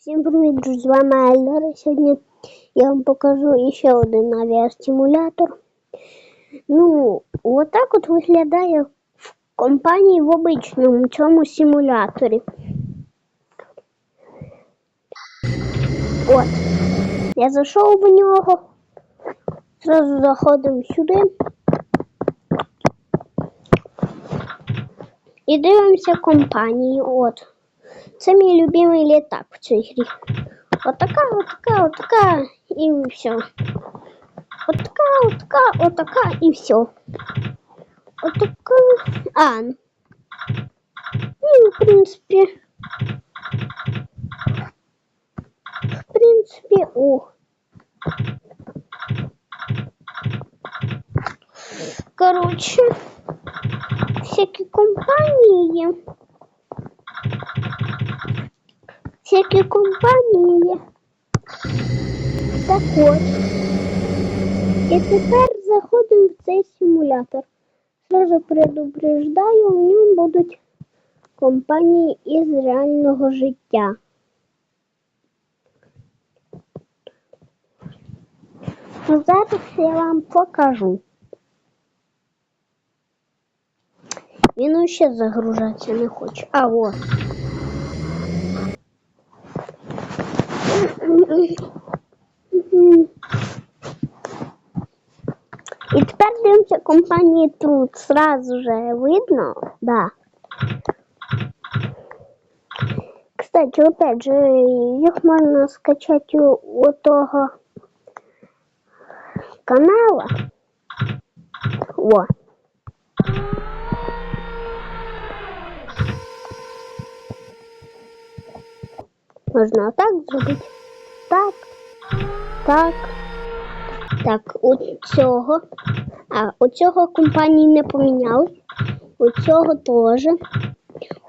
Всім привіт, друзі, з вами Ельдар. Сьогодні я вам покажу ще один авіастимулятор. Ну, отак от виглядає в компанії в обичному цьому симуляторі. От. Я зайшов в нього. Зразу заходимо сюди. І дивимося компанії. От. Це мій любимий літак в цій грі. Отака, отака, отака і все. Отака, отака, отака і все. Отака. А. Ну, в принципі. В принципі, о. Короче, всякі компанії є. Всякі компанії. Так от. І тепер заходимо в цей симулятор. Сразу предупреждаю, в ньому будуть компанії із реального життя. Ну, зараз я вам покажу. Він ще загружатися не хоче. А от. І тепер дивимося компанії Труд. Сразу же видно, да. Кстати, опять же, їх можна скачати у, у того канала. О. Можна отак зробити. Так. Так. У цього. А, у цього компанії не поміняли. У цього теж.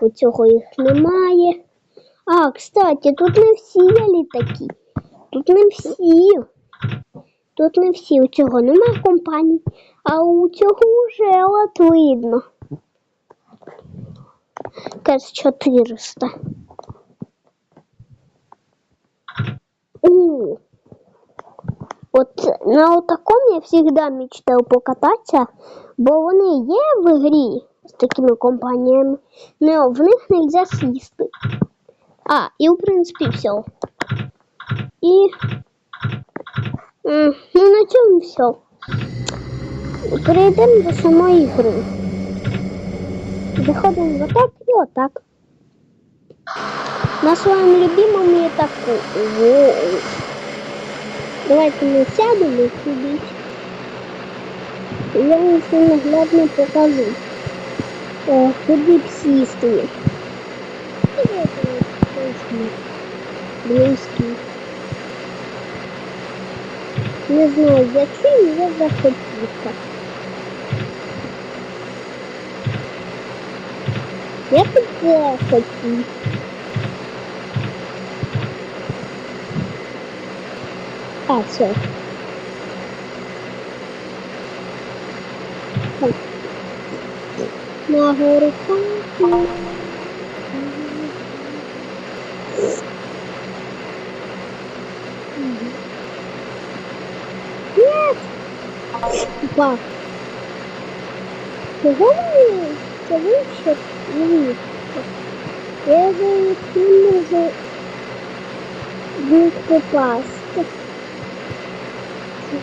У цього їх немає. А, кстати, тут не всі є літаки. Тут не всі. Тут не всі. У цього немає компанії, а у цього вже от видно. Каз 400. У. От на такому я завжди мечтав покататися, бо вони є в грі з такими компаніями, але в них не можна сісти. А, і в принципі все. І ну на цьому все. Перейдемо до самої гри. Заходимо в отак і отак. На своєму любимому літаку. Воу. Давайте ми сядемо сюди. Я вам все наглядно покажу. О, куди б сісти. Близький. Не знаю, зачем я захотівся. Я тут захотів. Все. На гору Нет! Ба. Чого мені це вище не вище? Я зараз не можу в них попасти.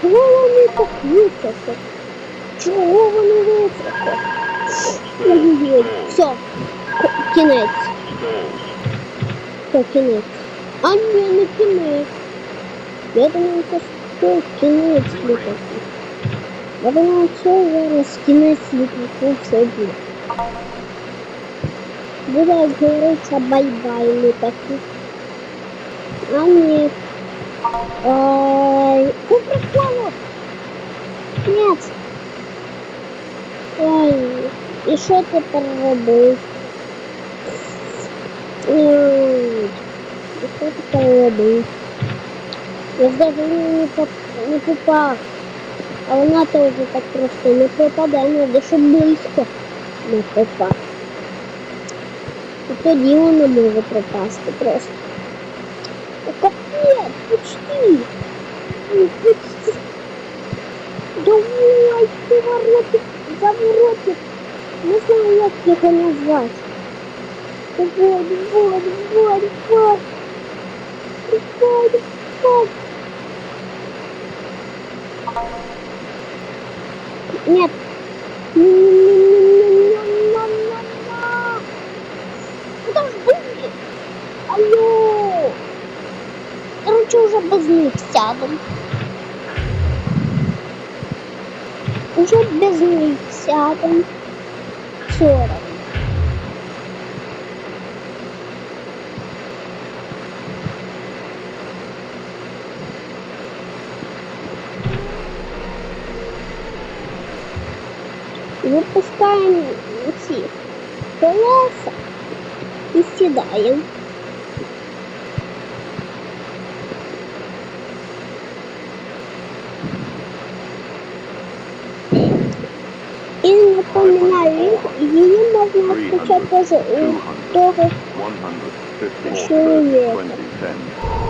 Чого вони так високо? Чого вони високо? Ой-ой-ой, все, кінець. Все, кінець. А ні, не кінець. Я думаю, це що кінець літаку. Я думаю, що зараз кінець літаку все буде. Буде, як говориться, бай-бай літаку. А ні. Ой, ты прикольно. Нет. Ой, і що тепер робити? Ой, і що тепер робити? Я ж даже не, поп... не попав. А вона теж так просто не попаде, надо, щоб близько не попав. І тоді вона може пропасти просто. почти. Почти. Давай, поворотик, заворотик. Не знаю, як його назвати. Давай, давай, давай, давай. Давай, давай. Нет. Не-не-не-не-не-не-не-не. Подожди. Алло. Короче, уже без них сядем. Уже без них сядем. Все равно. Выпускаем ці колеса и сідаємо. you know you have to check this door. 150, 20, 10.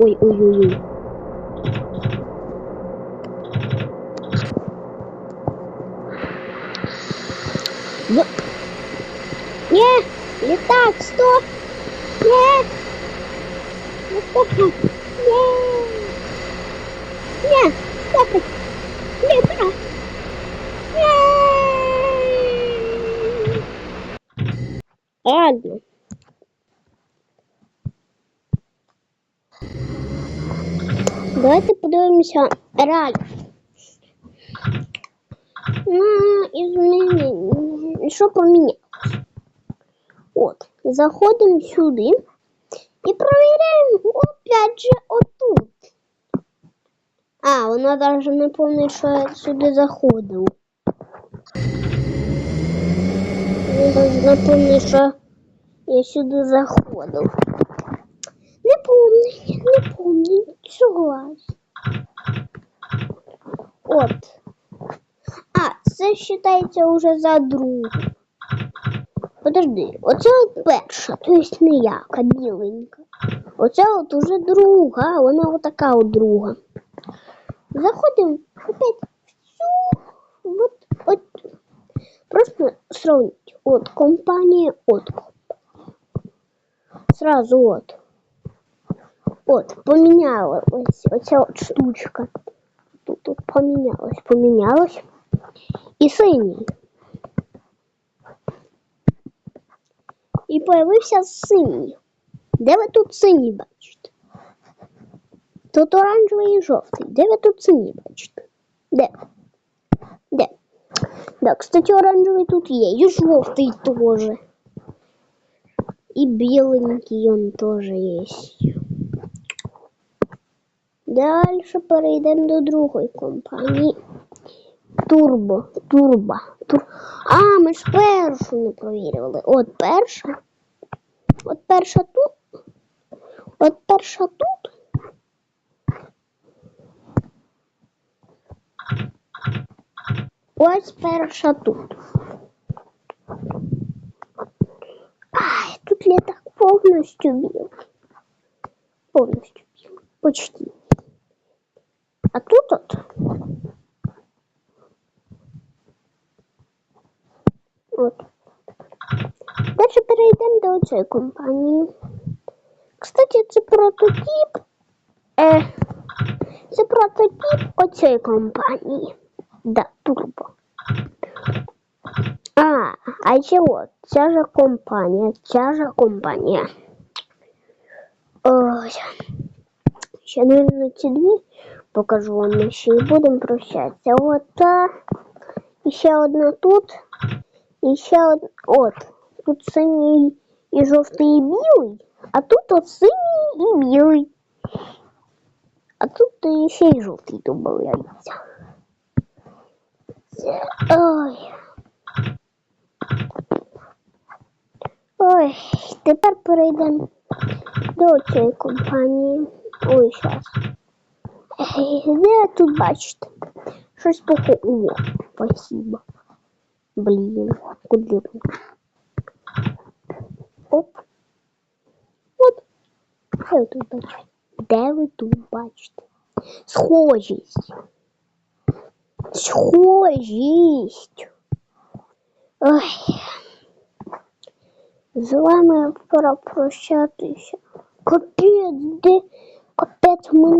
Ой-ой-ой-ой. В... Не! так, стоп! Нет! Не ну, стопай! Не! Не! Стопай! Летак! Не! Ладно. Давайте подивимося реально. На ізмінення. Що помінялося? От, заходимо сюди і провіряємо опять же отут. А, вона навіть не пам'ятає, що я сюди заходив. Вона навіть не пам'ятає, що я сюди заходив. Не помню, не помню, согласен. От. А, це вважається уже за другу. Подожди, оце от перша, то есть не яка, біленька. Оце от уже друга, а вона отака от друга. Заходимо опять всю, вот, от, просто сравнить. От компанія, от компанія. Сразу от. От, поміняла ось оця от штучка. Тут, тут помінялось, помінялось. І синій. І появився синій. Де ви тут синій бачите? Тут оранжевий і жовтий. Де ви тут синій бачите? Де? Де? Да, кстати, оранжевий тут є. І жовтий теж. І біленький он теж є. Дальше перейдемо до другої компанії. Турбо, турбо. Тур... А, ми ж першу не провірювали. От перша. От перша тут. От перша тут. Ось перша тут. Ай, тут літак повністю білий. Повністю білий. Почти. А тут от. От. Далі перейдемо до цієї компанії. Кстати, це прототип. Е, це прототип оцієї компанії. Да, турбо. А, а ще от, ця же компанія, ця же компанія. Ось. Ще, наверное, ці дві покажу вам еще и будем прощаться. Вот та. еще одна тут. еще ще одна. От. Тут синій і жовтий і білий, а тут вот синий и белый, А тут еще и желтый додається. Ой. Ой, теперь перейдемо до цієї компании. Ой, сейчас Де тут бачите? Щось похоже. О, спасибо. Блін, куди воно? Оп. От. Що ви тут бачите? Де ви тут бачите? Схожість. Схожість. Ой. З вами пора прощатися. Капець, де? Капець минуло.